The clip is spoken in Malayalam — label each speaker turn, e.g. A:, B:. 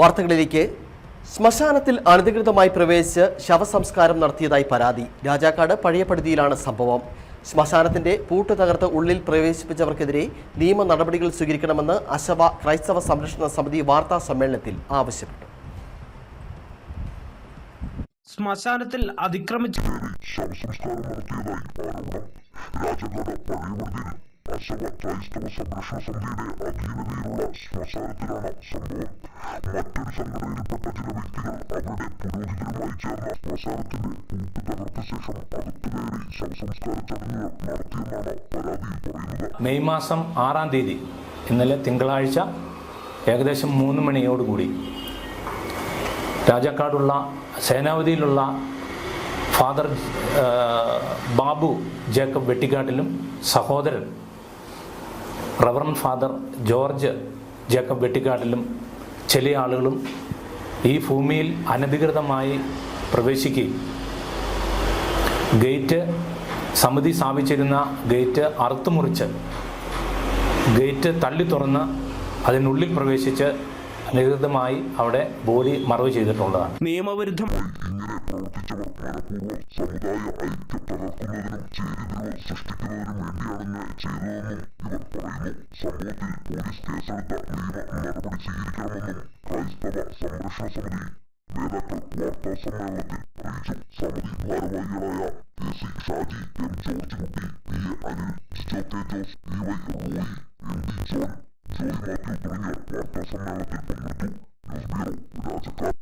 A: വാർത്തകളിലേക്ക്. ശ്മശാനത്തിൽ അനധികൃതമായി പ്രവേശിച്ച് ശവസംസ്കാരം നടത്തിയതായി പരാതി. രാജാക്കാട് പഴയപടുതിയിലാണ് സംഭവം. ശ്മശാനത്തിന്റെ പൂട്ട് തകർത്ത് ഉള്ളിൽ പ്രവേശിപ്പിച്ചവർക്കെതിരെ നിയമ നടപടികൾ സ്വീകരിക്കണമെന്ന് അശവ ക്രൈസ്തവ സംരക്ഷണ സമിതി വാർത്താ സമ്മേളനത്തിൽ ആവശ്യപ്പെട്ടു.
B: ശ്മശാനത്തിൽ അതിക്രമിച്ചു
C: ശവസംസ്കാരം നടത്തിയതായി ആരോപണം. രാജാക്കാട് പഴയപടുതിയിൽ അശവ ക്രൈസ്തവ സംരക്ഷണ സമിതിയുടെ അധീനതയിലുള്ള ശ്മശാനത്തിലാണ് സംഭവം. മറ്റൊരു സംഘടനയിൽപ്പെട്ട ചില വ്യക്തികൾ അവരുടെ പുരോഹിതരുമായി ചേർന്ന ശ്മശാനത്തിന്റെ കൂട്ട് തകർത്ത ശേഷം ശവസംസ്കാര ചടങ്ങുകൾ നടത്തിയെന്നാണ് പരാതിയിൽ പറയുന്നത്.
D: മെയ് മാസം ആറാം തീയതി ഇന്നലെ തിങ്കളാഴ്ച ഏകദേശം മൂന്ന് മണിയോടുകൂടി രാജാക്കാടുള്ള സേനാവതിയിലുള്ള ഫാദർ ബാബു ജേക്കബ് വെട്ടിക്കാട്ടിലും സഹോദരൻ റവറൻ ഫാദർ ജോർജ് ജേക്കബ് വെട്ടിക്കാട്ടിലും ചില ആളുകളും ഈ ഭൂമിയിൽ അനധികൃതമായി പ്രവേശിക്കുകയും ഗേറ്റ് സമിതി സ്ഥാപിച്ചിരുന്ന ഗേറ്റ് അറുത്തുമുറിച്ച് ഗേറ്റ് തള്ളി തുറന്ന് അതിനുള്ളിൽ പ്രവേശിച്ച് അനധികൃതമായി അവിടെ ബോഡി മറവ് ചെയ്തിട്ടുള്ളതാണ്.
B: നിയമവിരുദ്ധം
C: സമുദായ ഐക്യം തകർക്കുന്നതിനും ചേരിതിരിവ് സൃഷ്ടിക്കുന്നതിനും വേണ്ടിയാണെന്ന് ചെയ്തതെന്നും Егор Порылу, Шамоты, Урис Кесар, Дармиева, Нарбрицигирикерманом, Кайстава, Самрешна Самри, Ведакл, Кварта Самелати, Ричу, Самри, Марва Ярая, Еси, Шаджи, М. Джордж Губи, Вие Анил, Джо Кеджос, Ивай, Руи, Энди Джон, Джой Матю Тренер, Кварта Самелати, Померту, Юсбиро, Раджакар.